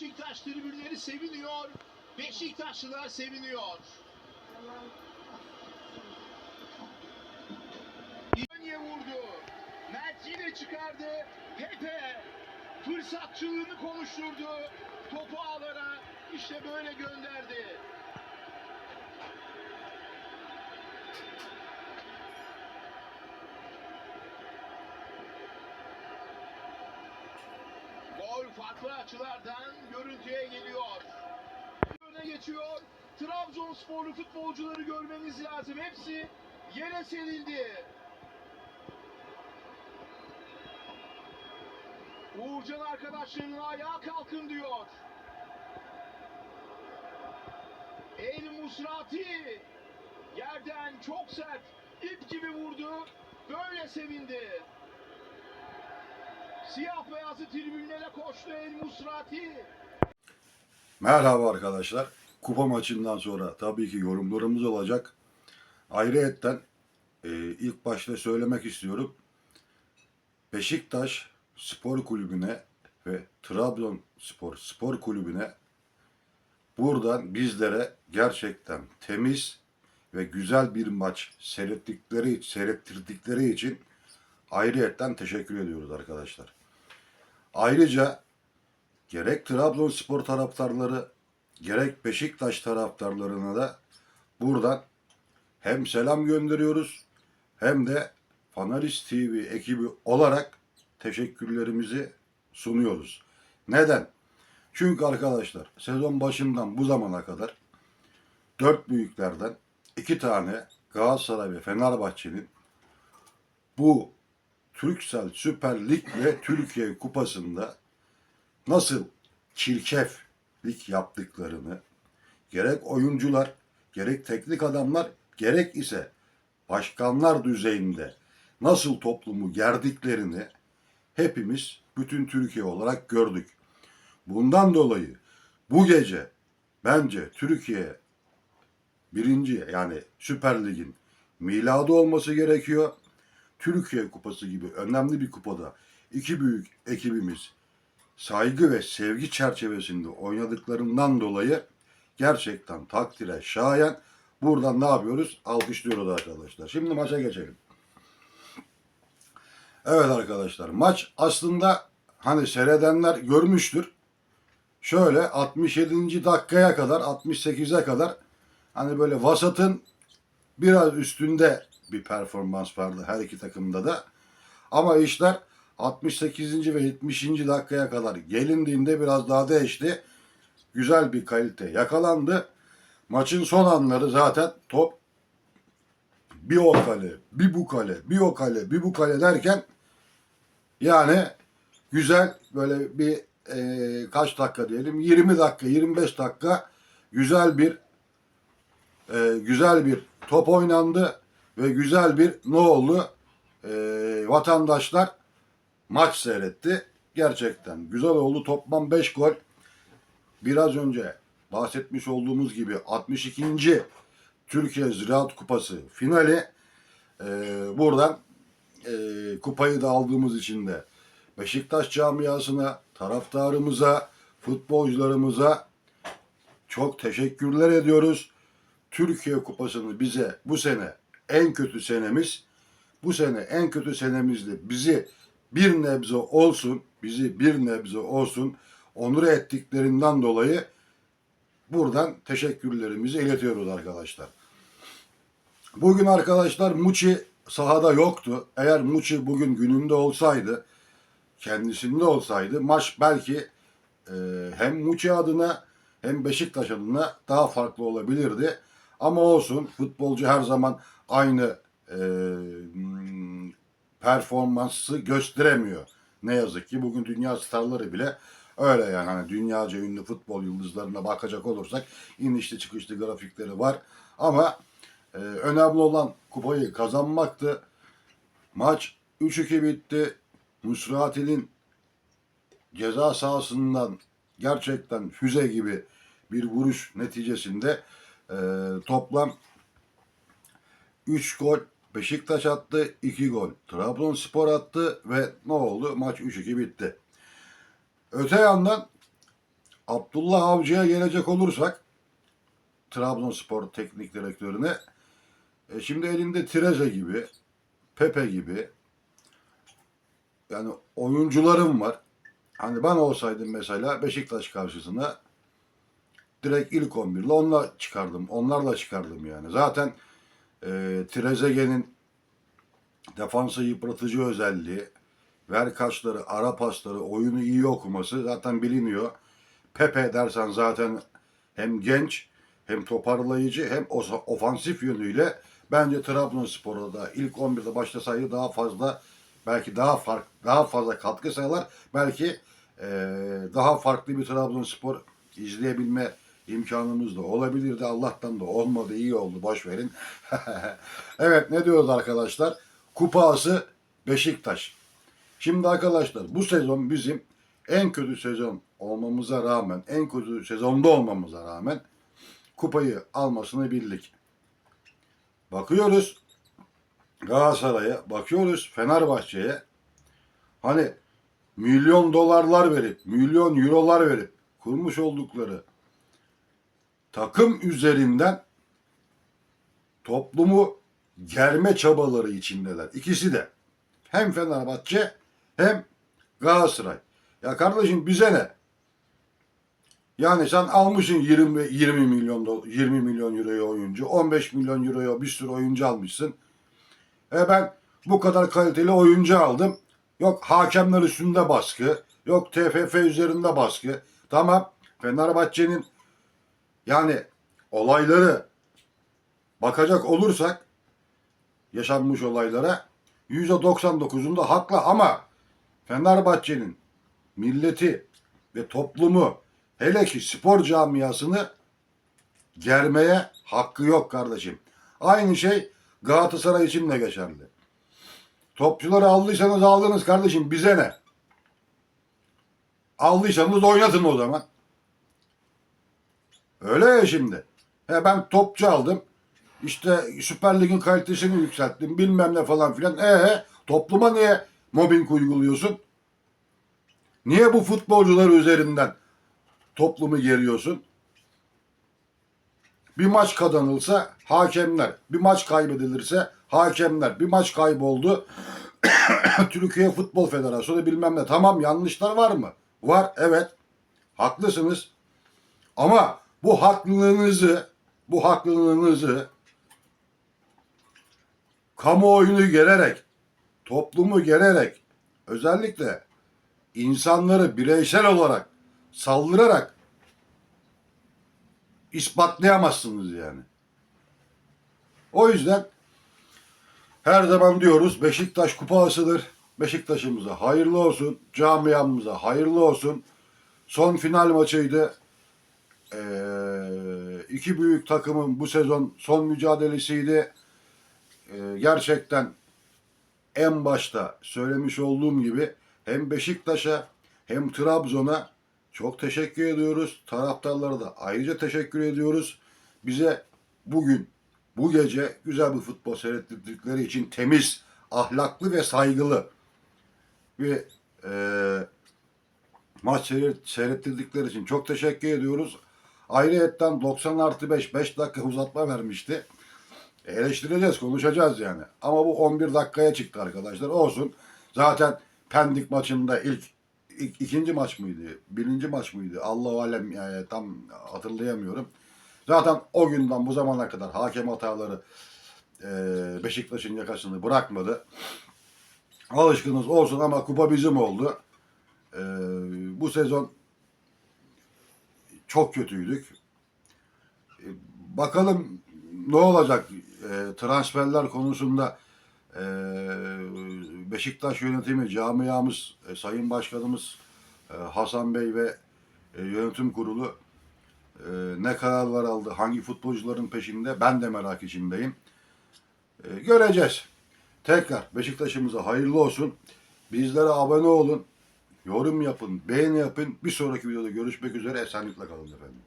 Beşiktaş tribünleri seviniyor. Beşiktaşlılar seviniyor. İraniye vurdu. Mert yine çıkardı. Pepe fırsatçılığını konuşturdu. Topu ağlara işte böyle gönderdi. Farklı açılardan görüntüye geliyor. Öne geçiyor. Trabzonsporlu futbolcuları görmeniz lazım. Hepsi yere serildi. Uğurcan arkadaşlarına ayağa kalkın diyor. El Musrati yerden çok sert ip gibi vurdu. Böyle sevindi. Siyah beyazı tribünlere koştu El Musrati. Merhaba arkadaşlar. Kupa maçından sonra tabii ki yorumlarımız olacak. Ayrıyetten e, ilk başta söylemek istiyorum. Beşiktaş Spor Kulübü'ne ve Trabzonspor Spor Kulübü'ne buradan bizlere gerçekten temiz ve güzel bir maç seyrettikleri, seyrettirdikleri için ayrıyetten teşekkür ediyoruz arkadaşlar. Ayrıca gerek Trabzonspor taraftarları gerek Beşiktaş taraftarlarına da buradan hem selam gönderiyoruz hem de Fanalist TV ekibi olarak teşekkürlerimizi sunuyoruz. Neden? Çünkü arkadaşlar sezon başından bu zamana kadar dört büyüklerden iki tane Galatasaray ve Fenerbahçe'nin bu Türksel Süper Lig ve Türkiye Kupası'nda nasıl çirkeflik yaptıklarını gerek oyuncular, gerek teknik adamlar, gerek ise başkanlar düzeyinde nasıl toplumu gerdiklerini hepimiz bütün Türkiye olarak gördük. Bundan dolayı bu gece bence Türkiye birinci yani Süper Lig'in miladı olması gerekiyor. Türkiye Kupası gibi önemli bir kupada iki büyük ekibimiz saygı ve sevgi çerçevesinde oynadıklarından dolayı gerçekten takdire şayan. Buradan ne yapıyoruz? Alkışlıyoruz arkadaşlar. Şimdi maça geçelim. Evet arkadaşlar maç aslında hani seyredenler görmüştür. Şöyle 67. dakikaya kadar 68'e kadar hani böyle vasatın biraz üstünde bir performans vardı her iki takımda da. Ama işler 68. ve 70. dakikaya kadar gelindiğinde biraz daha değişti. Güzel bir kalite yakalandı. Maçın son anları zaten top bir o kale, bir bu kale, bir o kale, bir bu kale derken yani güzel böyle bir e, kaç dakika diyelim 20 dakika 25 dakika güzel bir e, güzel bir top oynandı ve güzel bir ne oldu E, vatandaşlar maç seyretti gerçekten güzel oldu toplam 5 gol biraz önce bahsetmiş olduğumuz gibi 62. Türkiye Ziraat Kupası finali e, buradan e, kupayı da aldığımız için de Beşiktaş camiasına, taraftarımıza, futbolcularımıza çok teşekkürler ediyoruz. Türkiye Kupası'nı bize bu sene en kötü senemiz, bu sene en kötü senemizde bizi bir nebze olsun, bizi bir nebze olsun onur ettiklerinden dolayı buradan teşekkürlerimizi iletiyoruz arkadaşlar. Bugün arkadaşlar Muçi sahada yoktu. Eğer Muçi bugün gününde olsaydı, kendisinde olsaydı maç belki e, hem Muçi adına hem Beşiktaş adına daha farklı olabilirdi. Ama olsun futbolcu her zaman aynı e, performansı gösteremiyor. Ne yazık ki bugün dünya starları bile öyle yani hani dünyaca ünlü futbol yıldızlarına bakacak olursak inişli çıkışlı grafikleri var. Ama e, önemli olan kupayı kazanmaktı. Maç 3-2 bitti. Musrati'nin ceza sahasından gerçekten füze gibi bir vuruş neticesinde e, toplam 3 gol Beşiktaş attı, 2 gol Trabzonspor attı ve ne oldu? Maç 3-2 bitti. Öte yandan Abdullah Avcı'ya gelecek olursak Trabzonspor teknik direktörüne e, şimdi elinde Treze gibi Pepe gibi yani oyuncularım var. Hani ben olsaydım mesela Beşiktaş karşısına direkt ilk 11 ile onunla çıkardım. Onlarla çıkardım yani. Zaten e, Trezeguet'in defansı yıpratıcı özelliği, ver kaçları, ara pasları, oyunu iyi okuması zaten biliniyor. Pepe dersen zaten hem genç hem toparlayıcı hem ofansif yönüyle bence Trabzonspor'da da ilk 11'de başlasaydı daha fazla belki daha fark daha fazla katkı sağlar. Belki eee, daha farklı bir Trabzonspor izleyebilme imkanımız da olabilirdi. Allah'tan da olmadı. iyi oldu. Boş verin. evet ne diyoruz arkadaşlar? Kupası Beşiktaş. Şimdi arkadaşlar bu sezon bizim en kötü sezon olmamıza rağmen, en kötü sezonda olmamıza rağmen kupayı almasını bildik. Bakıyoruz Galatasaray'a, bakıyoruz Fenerbahçe'ye. Hani milyon dolarlar verip, milyon eurolar verip kurmuş oldukları takım üzerinden toplumu germe çabaları içindeler. İkisi de. Hem Fenerbahçe hem Galatasaray. Ya kardeşim bize ne? Yani sen almışsın 20 20 milyon do- 20 milyon euroya oyuncu, 15 milyon euroya bir sürü oyuncu almışsın. E ben bu kadar kaliteli oyuncu aldım. Yok hakemler üstünde baskı, yok TFF üzerinde baskı. Tamam Fenerbahçe'nin yani olayları bakacak olursak yaşanmış olaylara %99'unda haklı ama Fenerbahçe'nin milleti ve toplumu hele ki spor camiasını germeye hakkı yok kardeşim. Aynı şey Galatasaray için de geçerli. Topçuları aldıysanız aldınız kardeşim bize ne? Aldıysanız oynatın o zaman. Öyle ya şimdi. He ben topçu aldım. İşte Süper Lig'in kalitesini yükselttim. Bilmem ne falan filan. E topluma niye mobbing uyguluyorsun? Niye bu futbolcular üzerinden toplumu geriyorsun? Bir maç kazanılsa hakemler, bir maç kaybedilirse hakemler, bir maç kayboldu. Türkiye Futbol Federasyonu bilmem ne. Tamam yanlışlar var mı? Var evet. Haklısınız. Ama bu haklılığınızı, bu haklılığınızı kamuoyunu gererek, toplumu gererek, özellikle insanları bireysel olarak saldırarak ispatlayamazsınız yani. O yüzden her zaman diyoruz Beşiktaş kupasıdır. Beşiktaş'ımıza hayırlı olsun. Camiamıza hayırlı olsun. Son final maçıydı. Ee, iki büyük takımın bu sezon son mücadelesiydi. Ee, gerçekten en başta söylemiş olduğum gibi hem Beşiktaş'a hem Trabzon'a çok teşekkür ediyoruz. Taraftarlara da ayrıca teşekkür ediyoruz. Bize bugün, bu gece güzel bir futbol seyrettirdikleri için temiz, ahlaklı ve saygılı bir e, maç seyret, seyrettirdikleri için çok teşekkür ediyoruz. Ayrıyetten 90 artı 5, 5 dakika uzatma vermişti. Eleştireceğiz, konuşacağız yani. Ama bu 11 dakikaya çıktı arkadaşlar. Olsun. Zaten Pendik maçında ilk, ilk ikinci maç mıydı? Birinci maç mıydı? Allah alem yani tam hatırlayamıyorum. Zaten o günden bu zamana kadar hakem hataları e, Beşiktaş'ın yakasını bırakmadı. Alışkınız olsun ama kupa bizim oldu. E, bu sezon çok kötüydük. E, bakalım ne olacak e, transferler konusunda e, Beşiktaş yönetimi, camiamız, e, Sayın Başkanımız e, Hasan Bey ve e, yönetim kurulu e, ne kararlar aldı, hangi futbolcuların peşinde ben de merak içindeyim. E, göreceğiz. Tekrar Beşiktaş'ımıza hayırlı olsun. Bizlere abone olun, yorum yapın, beğeni yapın. Bir sonraki videoda görüşmek üzere. Esenlikle kalın efendim.